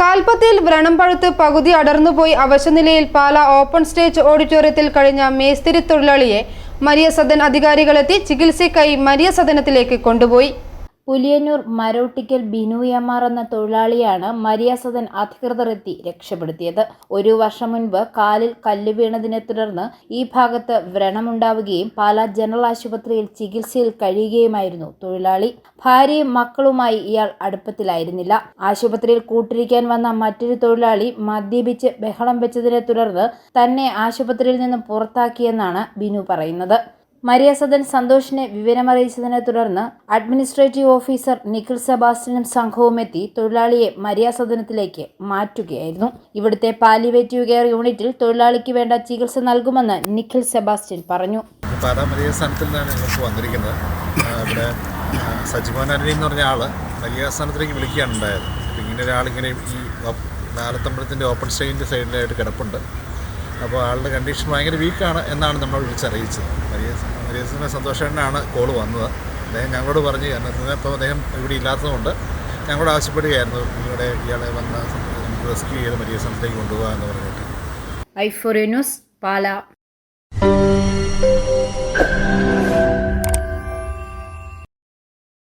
കാൽപ്പത്തിൽ വ്രണം പഴുത്ത് പകുതി അടർന്നുപോയി അവശനിലയിൽ പാല open stage ഓഡിറ്റോറിയത്തിൽ കഴിഞ്ഞ മേസ്തിരി തൊഴിലാളിയെ മരിയ സദൻ അധികാരികളെത്തി ചികിത്സയ്ക്കായി മരിയ സദനത്തിലേക്ക് കൊണ്ടുപോയി. പുലിയന്നൂർ മരോട്ടിക്കൽ ബിനുയമാർ എന്ന തൊഴിലാളിയാണ് മരിയ സദൻ അധികൃതർ എത്തി രക്ഷപ്പെടുത്തിയത്. ഒരു വർഷം മുൻപ് കാലിൽ കല്ല് വീണതിനെ തുടർന്ന് ഈ ഭാഗത്ത് വ്രണമുണ്ടാവുകയും പാലാ ജനറൽ ആശുപത്രിയിൽ ചികിത്സയിൽ കഴിയുകയുമായിരുന്നു തൊഴിലാളി. ഭാര്യയും മക്കളുമായി ഇയാൾ അടുപ്പത്തിലായിരുന്നില്ല. ആശുപത്രിയിൽ കൂട്ടിരിക്കാൻ വന്ന മറ്റൊരു തൊഴിലാളി മദ്യപിച്ച് ബഹളം വെച്ചതിനെ തുടർന്ന് തന്നെ ആശുപത്രിയിൽ നിന്ന് പുറത്താക്കിയെന്നാണ് ബിനു പറയുന്നത്. മരിയ സദൻ സന്തോഷിനെ വിവരമറിയിച്ചതിനെ തുടർന്ന് അഡ്മിനിസ്ട്രേറ്റീവ് ഓഫീസർ നിഖിൽ സെബാസ്റ്റ്യനും സംഘവും എത്തി തൊഴിലാളിയെ മരിയ സദനത്തിലേക്ക് മാറ്റുകയായിരുന്നു. ഇവിടുത്തെ പാലിവേറ്റീവ് കെയർ യൂണിറ്റിൽ തൊഴിലാളിക്ക് വേണ്ട ചികിത്സ നൽകുമെന്ന് നിഖിൽ സെബാസ്റ്റ്യൻ പറഞ്ഞു. വന്നിരിക്കുന്നത്. സജിമോൻ വിളിക്കുകയാണ് ഉണ്ടായത്. ഇങ്ങനെ ഒരാളിങ്ങനെ ഈ നാലത്തമ്പലത്തിന്റെ ഓപ്പൺ സ്റ്റേജിന്റെ സൈഡിലായിട്ട് കിടപ്പുണ്ട്. അപ്പോൾ ആളുടെ കണ്ടീഷൻ ഭയങ്കര വീക്കാണ് എന്നാണ് നമ്മൾ വിളിച്ചറിയിച്ചത് മരിയസ് മരിയസിന്റെ സന്തോഷേട്ടനാണ് കോൾ വന്നത്. അദ്ദേഹം ഞങ്ങളോട് പറഞ്ഞു കാരണം ഇപ്പോൾ അദ്ദേഹം ഇവിടെ ഇല്ലാത്തതുകൊണ്ട് ഞങ്ങളോട് ആവശ്യപ്പെടുകയായിരുന്നു. ഇവിടെ ഇയാളെ വന്ന് റെസ്ക്യൂ ചെയ്ത് മരിയസ് സ്ഥാനത്തേക്ക് കൊണ്ടുപോകുക എന്ന് പറഞ്ഞിട്ട്. I four news Pala.